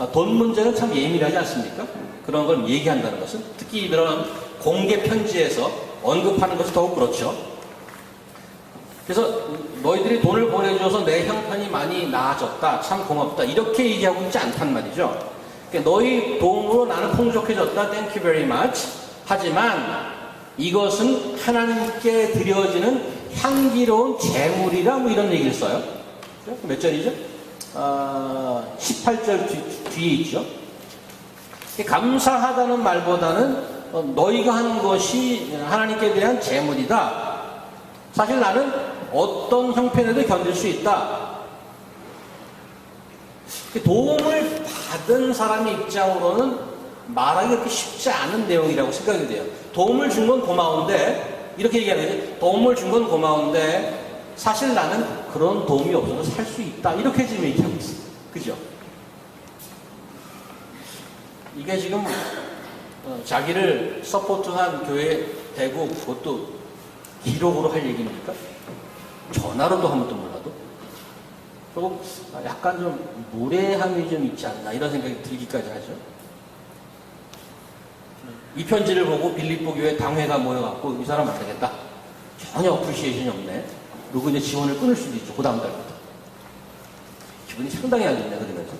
아, 돈 문제는 참 예민하지 않습니까? 그런 걸 얘기한다는 것은 특히 이런 공개 편지에서 언급하는 것이 더욱 그렇죠. 그래서 너희들이 돈을 보내줘서 내 형편이 많이 나아졌다. 참 고맙다. 이렇게 얘기하고 있지 않단 말이죠. 그러니까 너희 도움으로 나는 풍족해졌다. Thank you very much. 하지만 이것은 하나님께 드려지는 향기로운 재물이라 뭐 이런 얘기를 써요. 몇 절이죠? 아, 18절 뒤, 뒤에 있죠. 감사하다는 말보다는 어, 너희가 하는 것이 하나님께 대한 재물이다. 사실 나는 어떤 형편에도 견딜 수 있다. 도움을 받은 사람의 입장으로는 말하기 그렇게 쉽지 않은 내용이라고 생각이 돼요. 도움을 준 건 고마운데, 이렇게 얘기하는 거지. 도움을 준 건 고마운데, 사실 나는 그런 도움이 없어서 살 수 있다. 이렇게 지금 얘기하고 있어요. 그죠? 이게 지금 어, 자기를 서포트한 교회 대고 그것도 기록으로 할 얘기입니까? 전화로도 한 번도 몰라도? 그리고 약간 좀 무례함이 좀 있지 않나 이런 생각이 들기까지 하죠. 이 편지를 보고 빌립보 교회 당회가 모여갖고 이 사람 안 되겠다. 전혀 어프리시에이션이 없네. 그리고 이제 지원을 끊을 수도 있죠. 그 다음 달부터. 기분이 상당히 안 좋네, 그러면서.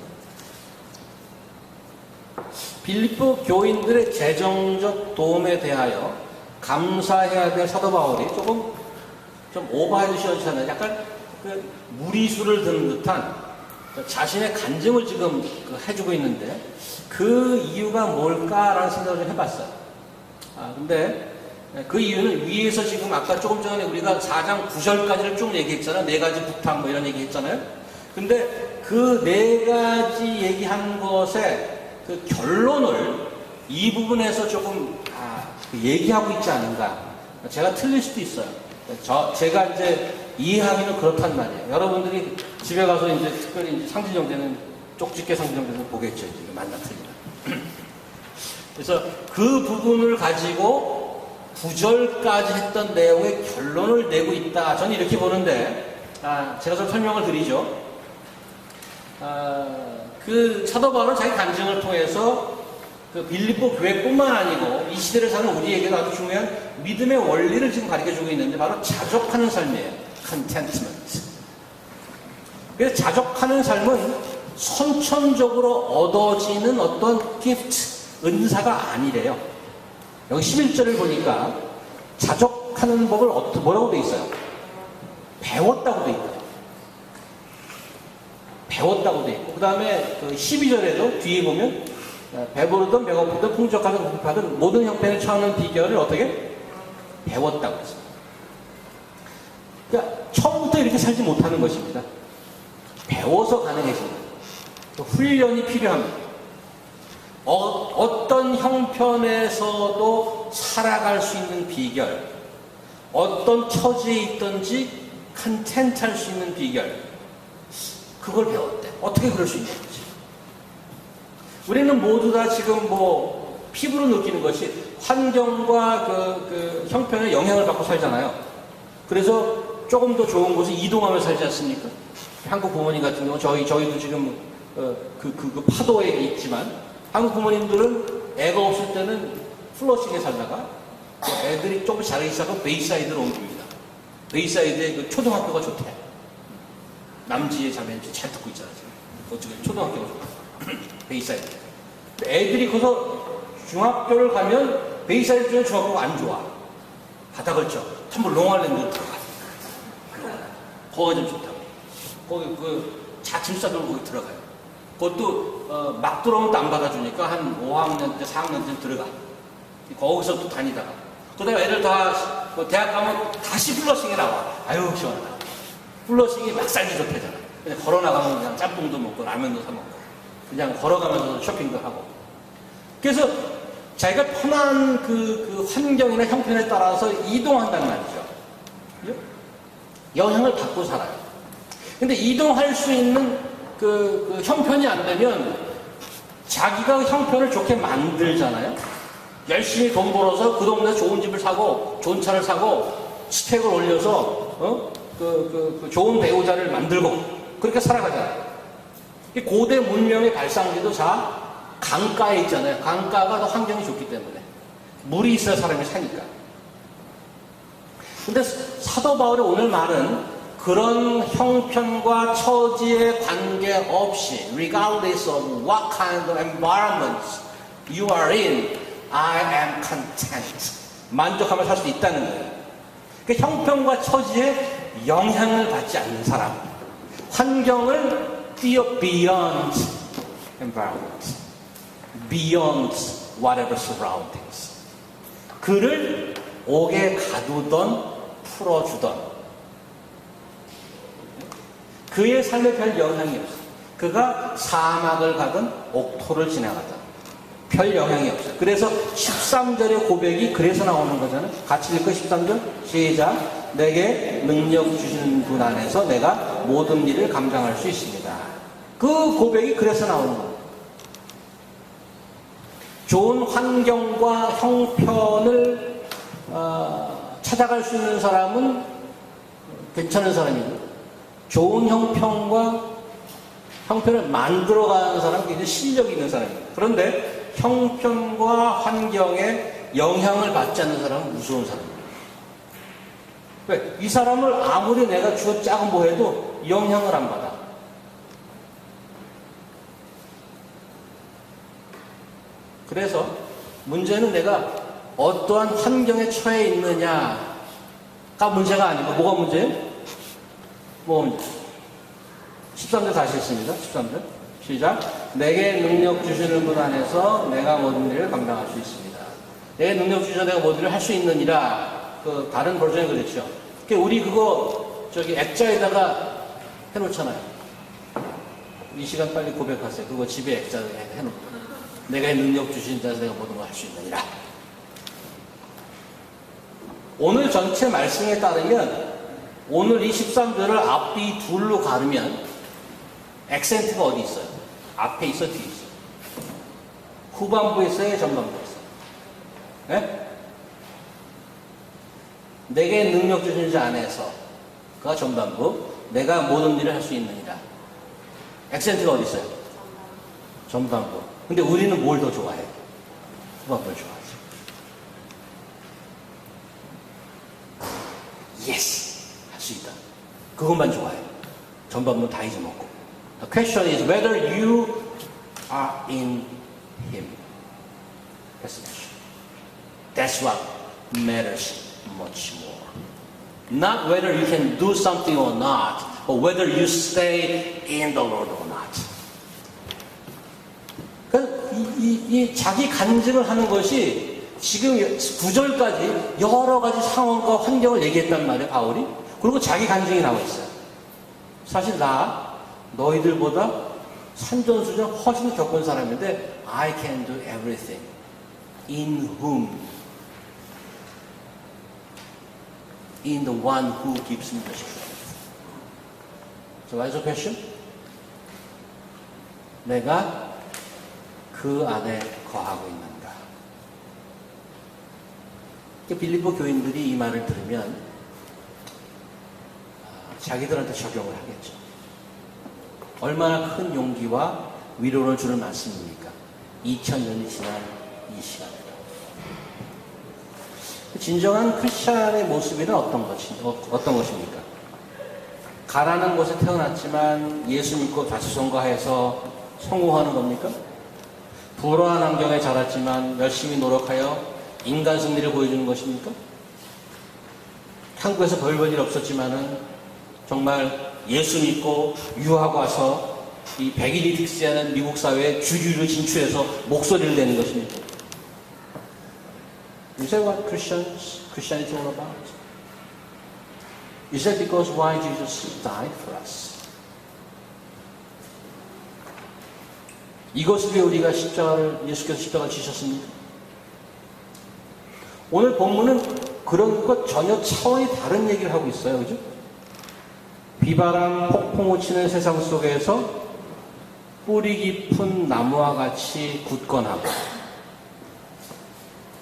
빌립보 교인들의 재정적 도움에 대하여 감사해야 될 사도 바울이 조금 좀 오버해 주셔야지 않나요? 약간 그 무리수를 드는 듯한 자신의 간증을 지금 그 해주고 있는데 그 이유가 뭘까라는 생각을 좀 해봤어요. 아, 근데 그 이유는 위에서 지금 아까 조금 전에 우리가 4장 9절까지를 쭉 얘기했잖아요. 네 가지 부탁 뭐 이런 얘기 했잖아요. 근데 그 네 가지 얘기한 것에 그 결론을 이 부분에서 조금 아, 그 얘기하고 있지 않은가. 제가 틀릴 수도 있어요. 저, 제가 이제 이해하기는 그렇단 말이에요. 여러분들이 집에 가서 이제 특별히 상진정되는 쪽집게 상진정되는 보겠죠. 이제 만나 틀리다. 그래서 그 부분을 가지고 구절까지 했던 내용의 결론을 내고 있다. 저는 이렇게 보는데, 아, 제가 좀 설명을 드리죠. 아, 그 사도 바울은 자기 간증을 통해서 그 빌립보 교회뿐만 아니고 이 시대를 사는 우리에게도 아주 중요한 믿음의 원리를 지금 가르쳐 주고 있는데 바로 자족하는 삶이에요. contentment. 그래서 자족하는 삶은 선천적으로 얻어지는 어떤 기프트, 은사가 아니래요. 여기 11절을 보니까 자족하는 법을 어떻게 뭐라고 돼 있어요? 배웠다고 돼 있다. 배웠다고 돼 있고 그 다음에 그 12절에도 뒤에 보면 배부르든 배고프든 풍족하든 고급하든 모든 형편을 처하는 비결을 어떻게 배웠다고 했습니다. 그러니까 처음부터 이렇게 살지 못하는 것입니다. 배워서 가능해집니다. 훈련이 필요합니다. 어, 떤 형편에서도 살아갈 수 있는 비결, 어떤 처지에 있든지 컨텐트 할 수 있는 비결, 그걸 배웠대. 어떻게 그럴 수 있는 거지? 우리는 모두 다 지금 뭐 피부로 느끼는 것이 환경과 그, 그 형편에 영향을 받고 살잖아요. 그래서 조금 더 좋은 곳에 이동하며 살지 않습니까? 한국 부모님 같은 경우 저희 저희도 지금 어, 그, 그, 그 파도에 있지만 한국 부모님들은 애가 없을 때는 플러싱에 살다가 그 애들이 조금 자라기 시작하면 베이사이드로 옮깁니다. 베이사이드에 그 초등학교가 좋대. 남지의 자매인지 잘 듣고 있잖아 지금. 어떻게 초등학교가 좋아. 베이사이드. 애들이 커서 중학교를 가면 베이사이드 중에 중학교가 안 좋아. 바다 걸쳐. 전부 롱알랜드로 들어가. 거기가 좀 좋다고. 거기 그 자침사들 거기 들어가요. 그것도 어, 막 들어오면 또 안 받아주니까 한 5학년 때 4학년 때 들어가. 거기서 또 다니다가. 그다음에 애들 다 뭐 대학 가면 다시 플러싱에 나와. 아유 시원하다. 플러싱이 막 살기 좋대잖아. 그냥 걸어 나가면 그냥 짬뽕도 먹고 라면도 사 먹고 그냥 걸어가면서 쇼핑도 하고. 그래서 자기가 편한 그, 그 환경이나 형편에 따라서 이동한단 말이죠. 영향을 받고 살아요. 근데 이동할 수 있는 그, 그 형편이 안 되면 자기가 형편을 좋게 만들잖아요. 열심히 돈 벌어서 그 동네 좋은 집을 사고 좋은 차를 사고 스택을 올려서 어? 그, 그, 그 좋은 배우자를 만들고 그렇게 살아가잖아요. 이 고대 문명의 발상지도 다 강가에 있잖아요. 강가가 더 환경이 좋기 때문에. 물이 있어야 사람이 사니까. 근데 사도 바울의 오늘 말은 그런 형편과 처지에 관계없이 regardless of what kind of environment you are in, I am content. 만족하며 살 수 있다는 거예요. 그 형편과 처지에 영향을 받지 않는 사람. 환경을 뛰어 beyond environment. beyond whatever surroundings. 그를 옥에 가두던 풀어주던 그의 삶에 별 영향이 없어요. 그가 사막을 가든 옥토를 지나가든 별 영향이 없어요. 그래서 13절의 고백이 그래서 나오는 거잖아요. 같이 읽고 13절 시작 내게 능력 주시는 분 안에서 내가 모든 일을 감당할 수 있습니다. 그 고백이 그래서 나오는 거예요. 좋은 환경과 형편을 어, 찾아갈 수 있는 사람은 괜찮은 사람이고 좋은 형편과 형편을 만들어가는 사람은 굉장히 실력이 있는 사람입니다. 그런데 형편과 환경에 영향을 받지 않는 사람은 무서운 사람입니다. 왜? 이 사람을 아무리 내가 주어 작은 뭐 해도 영향을 안 받아. 그래서 문제는 내가 어떠한 환경에 처해 있느냐가 문제가 아니고 뭐가 문제예요? 뭐가 문제? 13절 다시 했습니다. 13절. 시작. 내게 능력 주시는 분 안에서 내가 모든 일을 감당할 수 있습니다. 내게 능력 주셔 내가 모든 일을 할 수 있느니라. 그 다른 버전에 그랬죠. 그 우리 그거 저기 액자에다가 해놓잖아요. 이 시간 빨리 고백하세요. 그거 집에 액자에 해놓고. 내가 능력 주신 자에서 내가 모든 걸 할 수 있느니라. 오늘 전체 말씀에 따르면 오늘 이 13절을 앞뒤 둘로 가르면 액센트가 어디 있어요? 앞에 있어, 뒤에 있어. 후반부에 있어요, 전반부에 있어요. 네? 내게 능력 주신 자 안에서 그가 전반부, 내가 모든 일을 할 수 있느니라. 액센트가 어디 있어요? 전반부. 근데 우리는 뭘 더 좋아해? 후반부를 좋아하지. 예스! 그것만 좋아해. 전반부 다 잊어먹고. The question is whether you are in Him. That's the question. That's what matters much more. Not whether you can do something or not, but whether you stay in the Lord or not. 그 이, 이, 이 자기 간증을 하는 것이 지금 구절까지 여러 가지 상황과 환경을 얘기했단 말이에요, 바울이. 그리고 자기 간증이 나와 있어요. 사실 나 너희들보다 산전수전 훨씬 겪은 사람인데 I can do everything in whom in the one who gives me the strength. So what is the question? 내가 그 안에 거하고 있는가? 빌리보 교인들이 이 말을 들으면 아, 자기들한테 적용을 하겠죠. 얼마나 큰 용기와 위로를 주는 말씀입니까? 2000년이 지난 이 시간에도. 진정한 크리스찬의 모습이란 어떤 것이, 어, 어떤 것입니까? 가라는 곳에 태어났지만 예수 믿고 자수성가해서 성공하는 겁니까? 불안한 환경에 자랐지만 열심히 노력하여 인간 승리를 보여주는 것입니까? 한국에서 별볼일 없었지만은 정말 예수 믿고 유학 와서 이 백일이 픽스하는 미국 사회에 주류를 진출해서 목소리를 내는 것입니까? Is that what Christians, Christianity is all about? Is that because why Jesus died for us? 이것을 위해 우리가 십자가를, 예수께서 십자가를 지셨습니까? 오늘 본문은 그런 것 전혀 차원이 다른 얘기를 하고 있어요. 그죠? 비바람 폭풍우 치는 세상 속에서 뿌리 깊은 나무와 같이 굳건하고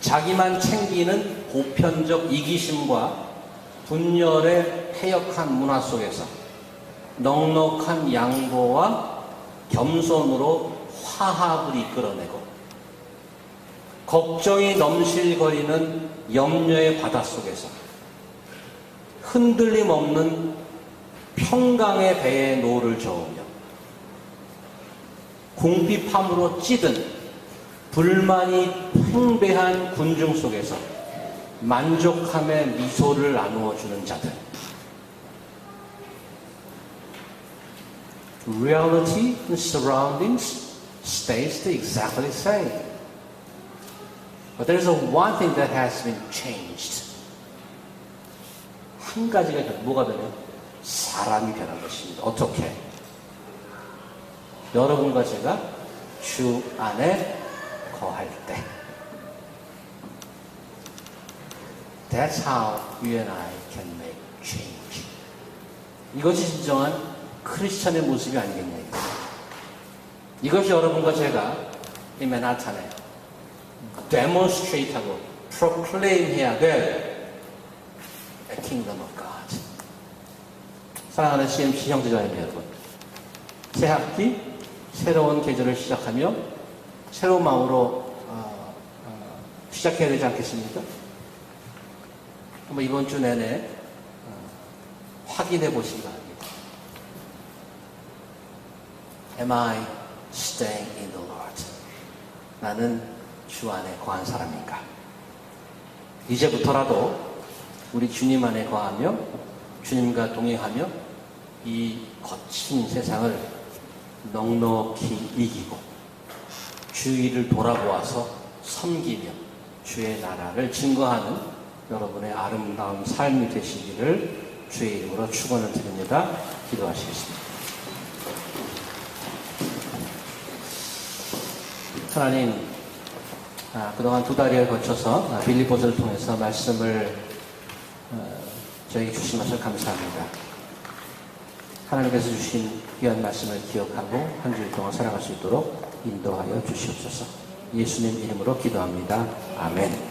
자기만 챙기는 보편적 이기심과 분열의 폐역한 문화 속에서 넉넉한 양보와 겸손으로 화합을 이끌어내고 걱정이 넘실거리는 염려의 바닷 속에서 흔들림 없는 평강의 배에 노를 저으며 궁핍함으로 찌든 불만이 팽배한 군중 속에서 만족함의 미소를 나누어 주는 자들. Reality and surroundings stays the exactly same. But there's a one thing that has been changed. 한 가지가 변- 뭐가 변해요? 사람이 변한 것입니다. 어떻게? 여러분과 제가 주 안에 거할 때. That's how you and I can make change. 이것이 진정한 크리스천의 모습이 아니겠냐. 이것이 여러분과 제가 이 맨하탄에 demonstrate하고 proclaim 해야 될 kingdom. 사랑하는 CMC 형제자매 여러분. 새 학기, 새로운 계절을 시작하며 새로운 마음으로 어, 어, 시작해야 되지 않겠습니까? 한번 이번 주 내내 어, 확인해 보시기 바랍니다. Am I staying in the Lord? 나는 주 안에 거한 사람인가? 이제부터라도 우리 주님 안에 거하며 주님과 동행하며 이 거친 세상을 넉넉히 이기고 주위를 돌아보아서 섬기며 주의 나라를 증거하는 여러분의 아름다운 삶이 되시기를 주의 이름으로 축원을 드립니다. 기도하시겠습니다. 하나님, 아, 그동안 두 달여에 거쳐서 아, 빌리보스를 통해서 말씀을 어, 저에게 주시면서 감사합니다. 하나님께서 주신 귀한 말씀을 기억하고 한 주일 동안 살아갈 수 있도록 인도하여 주시옵소서. 예수님 이름으로 기도합니다. 아멘.